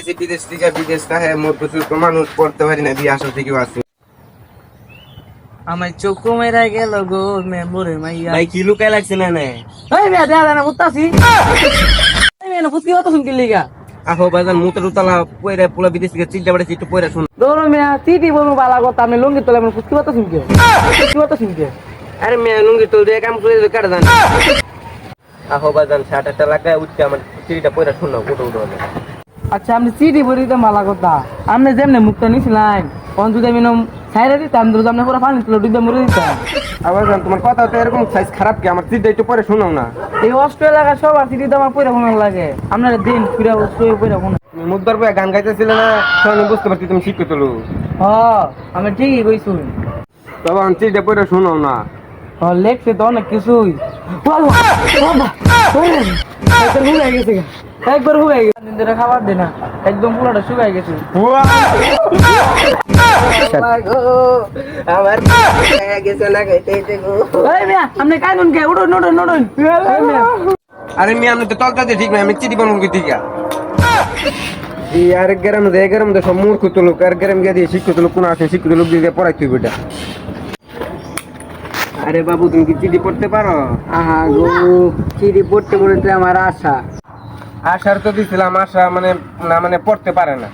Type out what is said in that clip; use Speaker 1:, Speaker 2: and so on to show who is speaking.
Speaker 1: আইছি বিদেশ থেকে বিদেশ থেকে মোর প্রচুর মানুষ পড়তে পারি না বিয়ে আসা থেকেও আছে
Speaker 2: আমার চোখ মেরা গেল গো মেমোরে মাইয়া।
Speaker 1: ভাই কি লুকায় লাগছে না না?
Speaker 2: এই মেয়া দেখা যায় না মুত্তাছি এই মেয়া ফুসকি কথা শুনকি লিগা।
Speaker 1: আহো বাজান মুতে উতলা পয়রা পোলা বিদেশ থেকে চিন্তা বাড়াইছি একটু পয়রা শুন।
Speaker 2: দৌড় মেয়া চিঠি বলব বালা কথা আমি লঙ্গি তোলে আমার ফুসকি কথা শুনকে? ফুসকি কথা শুনকে?
Speaker 1: আরে মেয়ে লুঙ্গি তো দিয়ে কাম করে কাটা জান? আহো! বাজান একটা লাগায় উঠছে আমার চিঠিটা পয়রা শুন না উঠো উঠো।
Speaker 2: আচ্ছা আপনি চিঠি বলি দিতাম বালা কথা। আপনি যেমনি মুখটা নিছিলেন কোন যদি আমি সাইরে দিতাম দুধ আপনি পুরো পানি তুলে ডুবে মরে দিতাম।
Speaker 1: আবার জান তোমার কথা তো এরকম সাইজ খারাপ কি? আমার চিঠিটা একটু পরে শোনাও না।
Speaker 2: এই অস্ট্র এলাকার সবার চিঠি তো আমার পয়রা ঘুমার লাগে। আপনার দিন শুয়ে পয়রা ঘুম
Speaker 1: তুমি মুদ্দার বয়ে গান গাইতেছিলে না? আমি বুঝতে পারছি তুমি শিখতে তোলো
Speaker 2: হ আমি ঠিকই কইছুন
Speaker 1: তখন চিঠিটা পরে শোনাও না।
Speaker 2: লেখছে তো অনেক কিছুই। একবার হুগাই গেছে খাবার দে না একদম পুরোটা শুকাই গেছে
Speaker 1: না
Speaker 2: মিয়া, আপনি কাইনুন কে উঠুন উঠুন উঠুন মিয়া
Speaker 1: আরে মি আমি তো তলতাতে ঠিক নাই, আমি চিঠি বানাবো কি ঠিক? আর গরম দে গরম দে সব মূর্খ তো আর গরম গিয়ে দিয়ে শিক্ষিত লোক, কোন আছে শিক্ষিত লোক দিয়ে পড়াই তুই বেটা আরে বাবু তুমি কি চিঠি পড়তে পারো?
Speaker 2: আহা গো চিঠি পড়তে পড়তে আমার আশা।
Speaker 1: আশার তো দিছিলাম আশা মানে না মানে পড়তে পারে না।